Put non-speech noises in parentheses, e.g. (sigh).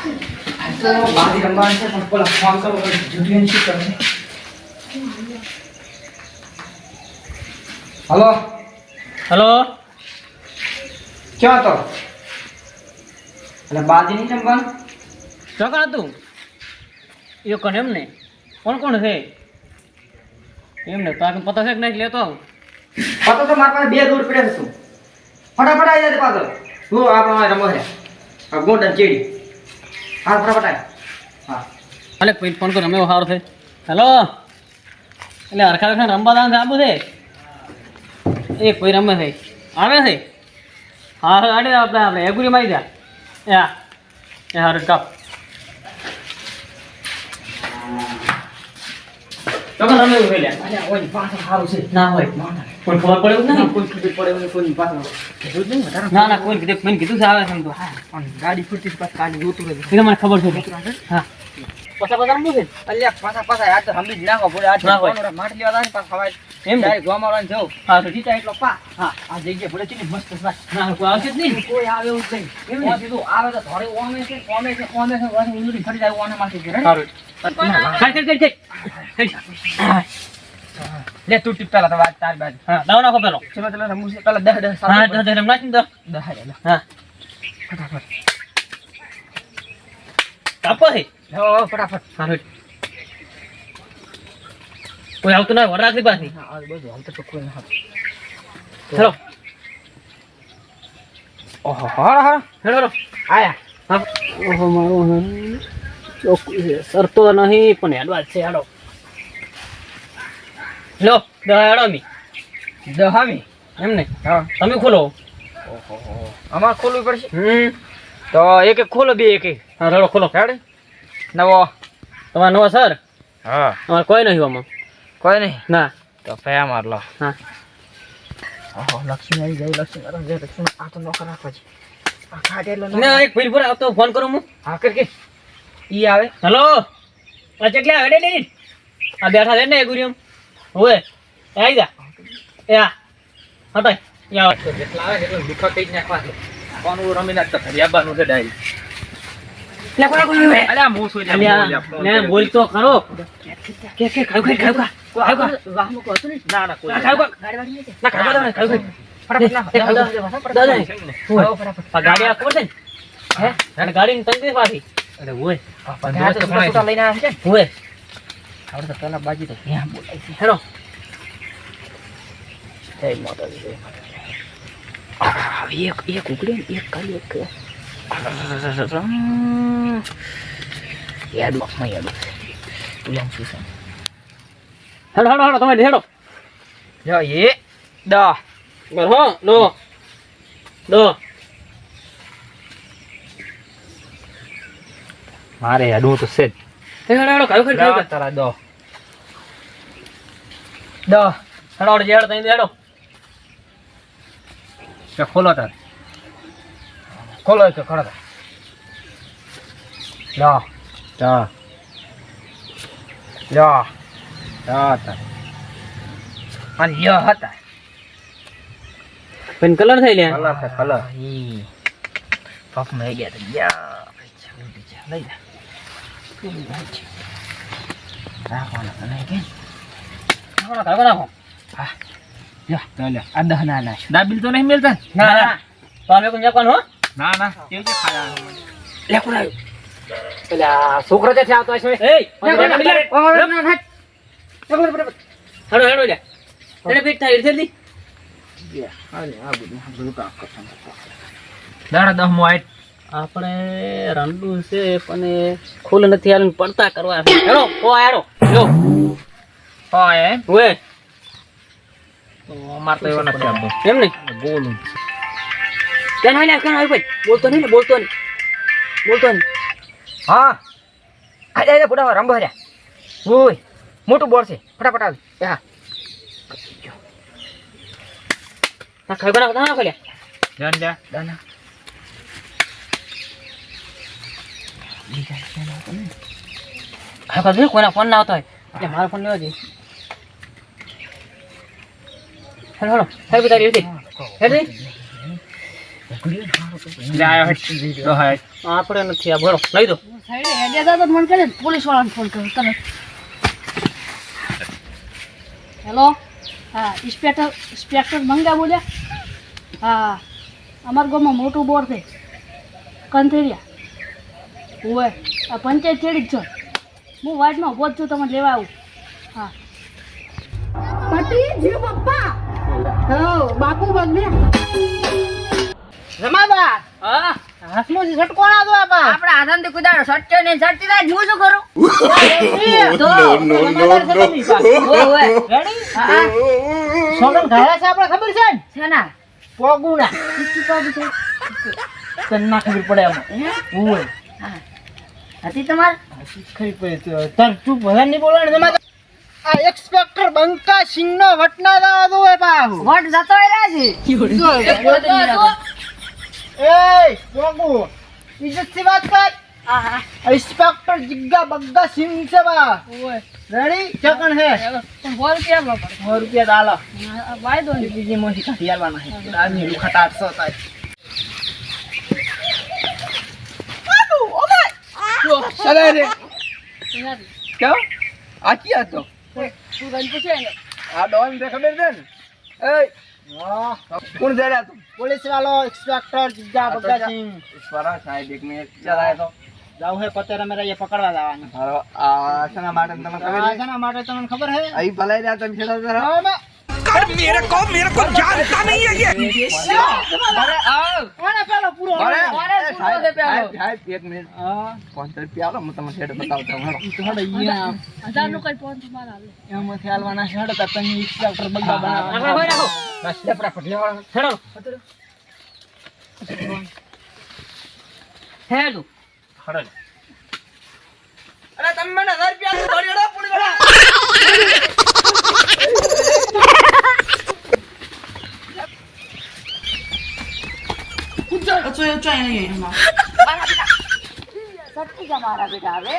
તો બાજી રમવાનું છે પણ પેલા ફોન કરો જુટિયન શું કરે? હલો? હલો? ક્યાં હતો? એટલે બાજી નહીં રમવાનું ચોકડ હતું એ કોણ એમ ને? કોણ કોણ છે? એમ ને તો આગળ પતા છે કે નહીં લેતો આવું? પતો તો મારા પાસે બે દૂર પડ્યા છું ફટાફટ આવી જાય પાછો. હું આપણે રમો છે. આ ગોંડન ચેડી. હા ફટાફટ હા. અલે કોઈ ફોન કરો અમે સારો થઈ હેલો એટલે હરખા હરખા રમવા દાન આબુ છે? એ કોઈ રમે છે. આવે છે? હા અડે આપણે આપણે એગુરી મારી જા. એ હા. એ હારું કાપ ચોકન રમે ઉભેલા પાછળ સારું છે. ના હોય. કોઈ ખબર પડે એવું નહીં કોઈ ખબર પડે નહીં કોઈ પાછળ કીધું ના ના કોઈ કીધું મને કીધું છે આવે છે તો પણ ગાડી ફૂટતી પાછ કાલી જોતું રહે એ મને ખબર છે હા પછા પછા રમવું છે અલ્યા પાછા પાછા આ તો હમી જ નાખો પડે આ ના હોય. માટ લેવા ને પાછા ખવાય એમ? ડાયરેક્ટ ગોમાવાનું જવું હા તો જીતા એટલો પા હા આ જગ્યા પડે છે મસ્ત ના કોઈ આવશે જ નહીં કોઈ આવે એવું જ નહીં એમ ને? આવે તો થોડી ઓમે છે ઓમે છે ઓમે છે પછી ઉંદરી ફરી જાય ઓને માંથી છે સારું ખાઈ ખાઈ ખાઈ ખાઈ લે તું ટીપ પેલા તો વાત તાર બાજુ. હા દાવ નાખો પેલો. ચલો ચલો રમવું છે. પેલા 10 10 હા સાત દસ દસ નાખી દો દહ દહ હા. ફટાફટ. કાપો હે. હો ફટાફટ. સારું. કોઈ આવતું ના વર રાખલી પાછી હા બધું હાલ તો કોઈ ના ચલો ઓહો હા હા. હેડો આયા. હા. ઓહો મારો ચોખ્ખું છે. સરતો નહીં પણ એડવાન્સ છે હેડો. લો દહાડો હેડો મી દહ હામી એમ ને હા. તમે ખોલો. ઓહો અમાર ખોલવું પડશે? હમ. તો એક એક ખોલો બે એક એક. હા હેડો ખોલો. હેડ. નવો. તમારો નવા સર? હા. અમારે કોઈ નહીં આમાં. કોઈ નહીં? ના. તો પયા માર લો. હા. ઓહો લક્ષ્મી આવી જાય લક્ષ્મી. અરે જય લક્ષ્મી આ તો નોકર રાખવા છે. આ ખાટે એટલો ને એક ફીર પર આવતો ફોન કરું હું. હા કર કે ઈ આવે. હેલો. આ ચકલા હેડે ડેડી. આ બેઠા છે ને ગુરિયમ. એ આવી જા. એ આ હટાય. યા. તો જેટલા આવે એટલું દુખા કઈ જ નાખવા છે કોનું રમી નાખતો ફરિયાબાનું છે ડાયરી ગાડી તંગી પાછી ઓય. લઈને આવે છે ને આપણે તો પહેલાં બાજી તો ત્યાં બોલાય છે? હેલો. જય માતાજી. જય માતાજી એક એક ઉકળી એક ખાલી એક યાદમાં યાદ તું શું છે હેડો હેડો હેડો તમે હેડો જો એ દા. બર હો લો લો મારે હેડવું તો છે જ. ખાવ ખાવ ખાવ તારા દો. દો. હેડો હેડો જેડ તઈ હેડો. કે ખોલો તાર. ખોલો લો. લો. અને યો હતા. પેન કલર થઈ લે કલર કલર. ઈ. પપ મે ગયા તો યા. લઈ જા. હેડો ખાવ નાખો હા. યા તો લે આ દહ ના ના દાબીલ તો નહીં મિલતા? ના ના તો અમે કોઈ જવાનું હો? ના ના. કેવું છે ખાયા લે કોણ આવ્યું પેલા છોકરો જે આવતો હશે. એ હેડો હેડો લે. એને પીટ થાય એટલે દી દાડા દહ મો આઈટ આપણે રંડું છે પણ ખુલ નથી આવ્યું પડતા કરવા. હેડો ઓ હેડો જો હોય એ? તો અમાર તો એવો નથી આપતો એમ ને ગોલ કેન હોય ને કેન હોય ભાઈ? બોલતો નહીં ને બોલતો નહીં. બોલતો નહીં. હા. આજે આજે પુડા રંબો હર્યા ઓય મોટું બોર છે. ફટાફટ આવી. હા. ના ખાઈ બનાવ ના ખોલ્યા જાન જા. દાના. ખાઈ ખાઈ કોઈના ફોન ના આવતો હોય એટલે મારો ફોન લેવો જોઈએ હેલો હેલો સાહેબ તારી હતી હેડી હા આપણે નથી આ ભરો લઈ દો મને કહે પોલીસ વાળાને ફોન કરું તરત હેલો હા ઇન્સ્પેક્ટર ઇન્સ્પેક્ટર મંગા બોલ્યા હા અમારા ગામમાં મોટું બોર છે કંથેરિયા ઓવે આ પંચાયત ચેડી જ છો. હું વાટમાં ઊભો જ છું તમને લેવા આવું. હા. પતિ જીવ પપ્પા. હો બાપુ બગડે રમાબા હા? હાથમાં થી દો આપા આપણે આનંદ કુદાડો સટ્ટે ને સટ્ટી ના હું શું કરું. (laughs) રેડી હા. સોગન ઘાયા છે આપણે ખબર છે? ને ખબર પડે ઓય હતી તમારે? ખરી પડે તાર તું ભલા નહીં બોલવાનું તમારે આ એક્સપેક્ટર બંકા સિંહ નો વટના દાવા દો એ પાહુ. વોટ જતો રહ્યા છે. એ બોગુ ઇજ્જતથી વાત કર. આહા. ઇન્સ્પેક્ટર જિગ્ગા બગ્ગા સિંહ છે બા. રેડી ચકણ હે? પણ સો રૂપિયા આપવા પડે સો રૂપિયા દાલા વાય દો બીજી મોટી કાઢી આલવાના હે આજની રૂખટ આઠસો થાય ચલે રે. કેમ? આકી હતો તું. આ ડોન તે ખબર છે ને? એય. કોણ જડ્યા તું? પોલીસ વાળો ઇન્સ્પેક્ટર જિગ્ગા બગ્ગા સિંહ. ઈશ્વરા સાહેબ એક મિનિટ. ચલાય તો. જાવ હે પતેરા મેરા એ પકડવા જવાનું. હારો આ શેના માટે તમને ખબર આ છે શેના માટે તમને ખબર હે અહીં ભલાઈ રહ્યા તમે છેડા જરા આમાં અરે આવ કોને પેલો પૂરો અરે અરે, એ પૂરો સાહેબ દે પેલો. સાહેબ, સાહેબ, એક મિનિટ હા પાંચસો રૂપિયા આલો હું તમને છેડે બતાવતો હું હેડો. તો હડો ઈયા હજારનું કઈ પોન તમારે હાલે એમાંથી હાલવાના છે હડો તાર તમે ઇન્સ્પેક્ટર બગ્ગા બનાવવાના રાખો, રાખો. બસ, લેપડા ફટિયાવાળા. હેડો હેડું હડો. અરે તમે મને હજાર રૂપિયા આપો, થોડી હેડો, પૂરી હેડો. સટ્ટી કા મારા બેટા હવે